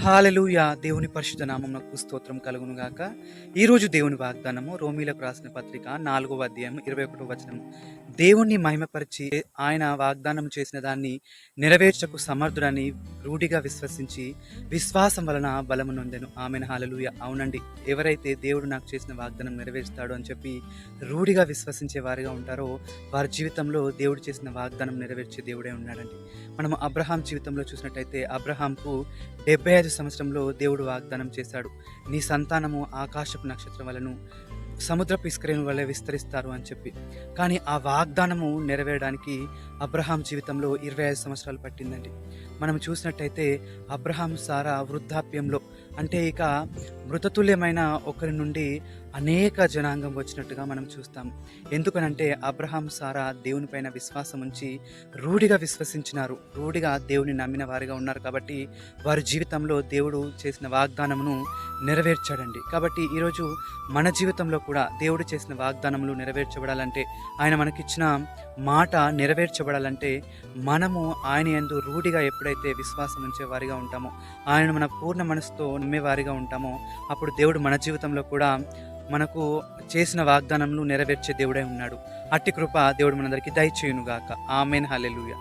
Hallelujah. దేవుని పరిశుద్ధ నామమునకు స్తోత్రం కలుగును గాక ఈరోజు దేవుని వాగ్దానము రోమిలకు రాసిన పత్రిక నాలుగవ అధ్యాయం ఇరవై ఒకటో వచనం దేవుణ్ణి మహిమపరిచి ఆయన వాగ్దానం చేసిన దాన్ని నెరవేర్చకు సమర్థుడని రూఢిగా విశ్వసించి విశ్వాసం వలన బలము నొందెను. ఆమెను. హాలలుయ. అవునండి. ఎవరైతే దేవుడు నాకు చేసిన వాగ్దానం నెరవేరుస్తాడు అని చెప్పి రూఢిగా విశ్వసించే వారిగా ఉంటారో వారి జీవితంలో దేవుడు చేసిన వాగ్దానం నెరవేర్చే దేవుడే ఉన్నాడండి. మనం అబ్రహాం జీవితంలో చూసినట్టయితే అబ్రహాంకు డెబ్బై ఐదు సంవత్సరంలో దేవుడు వాగ్దానం చేశాడు. నీ సంతానము ఆకాశపు నక్షత్రం వలను సముద్రపు ఇస్క్రీన్ వలె విస్తరిస్తారు అని చెప్పి. కానీ ఆ వాగ్దానము నెరవేరడానికి అబ్రహాం జీవితంలో ఇరవై ఐదు సంవత్సరాలు పట్టిందండి. మనం చూసినట్టయితే అబ్రహాం సారా వృద్ధాప్యంలో అంటే ఇక మృతతుల్యమైన ఒకరి నుండి అనేక జనాంగం వచ్చినట్టుగా మనం చూస్తాం ఎందుకనంటే అబ్రహాం సారా దేవునిపైన విశ్వాసం ఉంచి రూఢిగా విశ్వసించినారు. రూఢిగా దేవుని నమ్మిన వారిగా ఉన్నారు కాబట్టి వారి జీవితంలో దేవుడు చేసిన వాగ్దానమును నెరవేర్చాడండి. కాబట్టి ఈరోజు మన జీవితంలో కూడా దేవుడు చేసిన వాగ్దానములు నెరవేర్చబడాలంటే ఆయన మనకిచ్చిన మాట నెరవేర్చబడాలంటే మనము ఆయన ఎందు రూఢిగా ఎప్పుడైతే విశ్వాసం ఉంచే వారిగా ఉంటామో ఆయన మన పూర్ణ మనసుతో నమ్మేవారిగా ఉంటామో అప్పుడు దేవుడు మన జీవితంలో కూడా మనకు చేసిన వాగ్దానములు నెరవేర్చే దేవుడై ఉన్నాడు. అట్టి కృప దేవుడు మనందరికీ దయచేయునుగాక. ఆమెన్. హలెలుయా